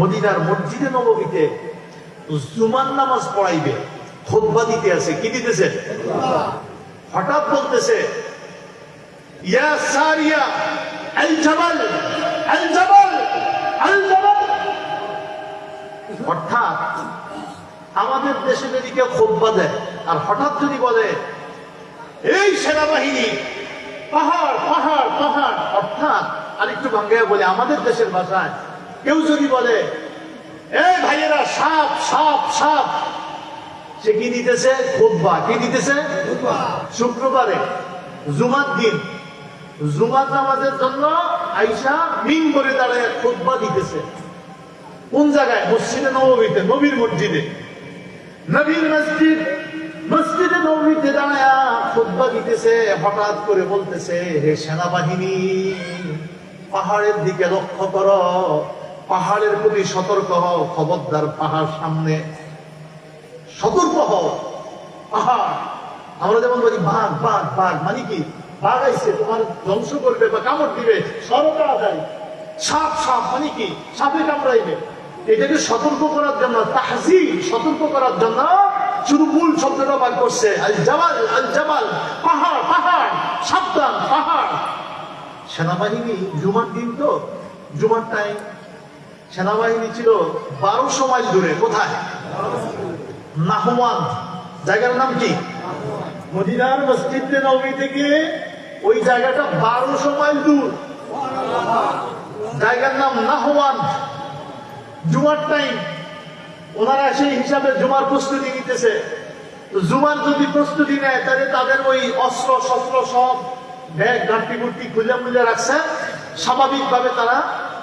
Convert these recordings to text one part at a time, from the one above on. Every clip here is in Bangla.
মদিনার মসজিদে নবমীতে জুমার নামাজ পড়াইবে, খোদবা দিতে আছে, কি দিতেছে? হঠাৎ বলতেছে অর্থাৎ আমাদের দেশে যদি কেউ খোদবা দেয়, আর হঠাৎ যদি বলে, এই সেনাবাহিনী, পাহাড় পাহাড় পাহাড়, অর্থাৎ আরেকটু ভাঙ্গায় বলে, আমাদের দেশের ভাষায় কেউ যদি বলে এই ভাইয়েরা সাপ সাপ সাপ। সে কি দিতেছে? খোদবা কি দিতেছে? শুক্রবারে জুমার দিন। জুমার নামাজের জন্য আইসা মিন করে দাঁড়ায় খোদবা দিতেছে। কোন জায়গায়? মসজিদে নবমীতে নবীর মসজিদে। নবীর মসজিদ মসজিদে নবমীতে দাঁড়ায় খুতবা দিতেছে হঠাৎ করে বলতেছে হে সেনাবাহিনী পাহাড়ের দিকে লক্ষ্য করো। পাহাড়ের প্রতি সতর্ক হও, খবরদার পাহাড় সামনে। সতর্ক হও। পাহাড়, আমরা যেমন বলি বাঘ বাঘ বাঘ মানে কি? বাঘ আইছে, তোমার ধ্বংস করবে বা কামড় দিবে, সরো তাড়াতাড়ি। সাপ সাপ মানে কি? সাপে কামড়াইবে। এটাকে সতর্ক করার জন্য তাহজি সতর্ক করার জন্য শুধু মূল শব্দটা বার করছে আল জামাল আল জামাল পাহাড় পাহাড়, সাবধান, পাহাড়। সেনাবাহিনী, জুমার দিন তো, জুমার টাইম সেনাবাহিনী ছিল বারোশো মাইল দূরে। কোথায়? নাহমান জায়গার নাম কি? মদিনার মসজিদ নবী থেকে ওই জায়গাটা বারোশো মাইল দূর। জায়গার নাম নাহওয়ান। জুমার টাইম ওনারা সেই হিসাবে জুমার প্রস্তুতি নিতেছে। জুমার যদি প্রস্তুতি নেয়, তাহলে তাদের ওই অস্ত্র, শস্ত্র সব ব্যাগ গাঁটি গুটি খুলে খুলে রাখছে। স্বাভাবিকভাবে তারা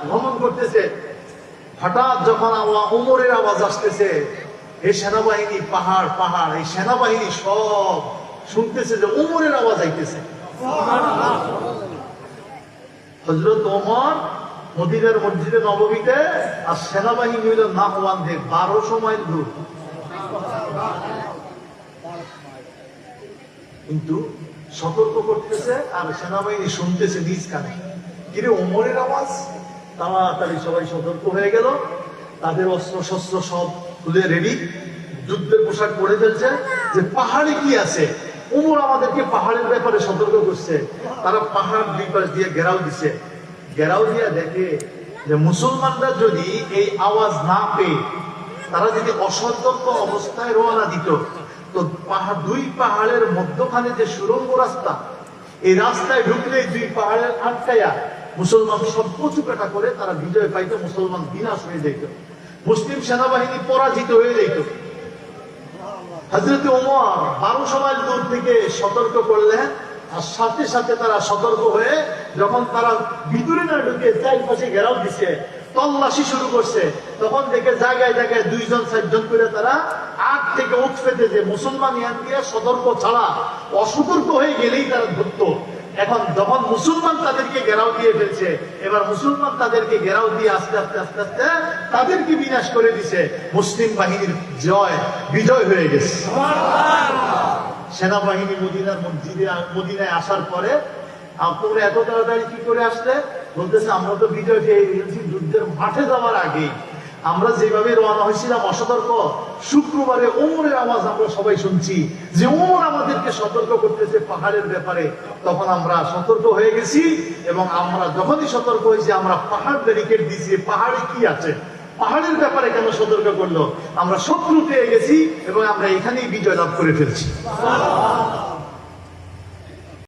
ভ্রমণ করতেছে। হঠাৎ যখন আল্লাহ উমরের আওয়াজ আসতেছে এই সেনাবাহিনী, পাহাড় পাহাড়, এই সেনাবাহিনী সব শুনতেছে যে উমরের আওয়াজ আইতেছে। হজরত ওমর মদিনার মসজিদে নবমীতে আর সেনাবাহিনী হইল নাহওয়ান্ধে বারোশো মাইল দূর কিন্তু সতর্ক করতেছে আর সেনাবাহিনী শুনতেছে নিজ কানে। কিরে, ওমরের আওয়াজ? তাড়াতাড়ি সবাই সতর্ক হয়ে গেল। তাদের অস্ত্র শস্ত্র সব তুলে রেডি যুদ্ধের পোশাক পরে ফেলছে। যে পাহাড়ে কি আছে? উমর আমাদেরকে পাহাড়ের ব্যাপারে সতর্ক করছে। তারা পাহাড় দুই পাশ দিয়ে ঘেরাও দিছে। ঘেরাও দিয়ে দেখে যে মুসলমানরা যদি এই আওয়াজ না পেয়ে, তারা যদি অসতর্ক অবস্থায় রওনা দিত, তো পাহাড় দুই পাহাড়ের মধ্যখানে যে সুরঙ্গ রাস্তা, এই রাস্তায় ঢুকলে দুই পাহাড়ের আটকায়া মুসলমান সব কচু কাটা করে তারা বিজয় পাইতো মুসলমান বিনাশ হয়ে যেত মুসলিম সেনাবাহিনী পরাজিত হয়ে যেত হজরত ওমর বারো সময় দূর থেকে সতর্ক করলেন আর সাথে সাথে তারা সতর্ক হয়ে যখন তারা ভিতরে না ঢুকে চারপাশে ঘেরাও দিছে, তল্লাশি শুরু করছে, তখন দেখে জায়গায় জায়গায় দুইজন চারজন করে তারা আগ থেকে উঠ পেতে যে মুসলমান ইয়ান দিয়ে সতর্ক ছাড়া অসতর্ক হয়ে গেলেই তারা ধরতো। এখন যখন মুসলমান তাদেরকে ঘেরাও দিয়ে ফেলছে, এবার মুসলমান তাদেরকে ঘেরাও দিয়ে আস্তে আস্তে আস্তে আস্তে তাদেরকে বিনাশ করে দিছে। মুসলিম বাহিনীর জয়, বিজয় হয়ে গেছে। সেনাবাহিনী মদিনার মসজিদে, মদিনায় আসার পরে তোমরা এত তাড়াতাড়ি কি করে আসলে? বলতেছে, আমরা তো বিজয় পেয়ে যুদ্ধের মাঠে যাওয়ার আগেই। আমরা যেভাবে রওনা হয়েছিলাম অসতর্ক, শুক্রবারে ওমরের আওয়াজ আমরা সবাই শুনছি যে ওমর আমাদেরকে সতর্ক করতেছে পাহাড়ের ব্যাপারে। তখন আমরা সতর্ক হয়ে গেছি এবং আমরা যখনই সতর্ক হয়েছি, আমরা পাহাড় ব্যারিকেড দিয়েছি। পাহাড়ে কি আছে? পাহাড়ের ব্যাপারে কেন সতর্ক করল? আমরা শত্রু পেয়ে গেছি এবং আমরা এখানেই বিজয় লাভ করে ফেলছি।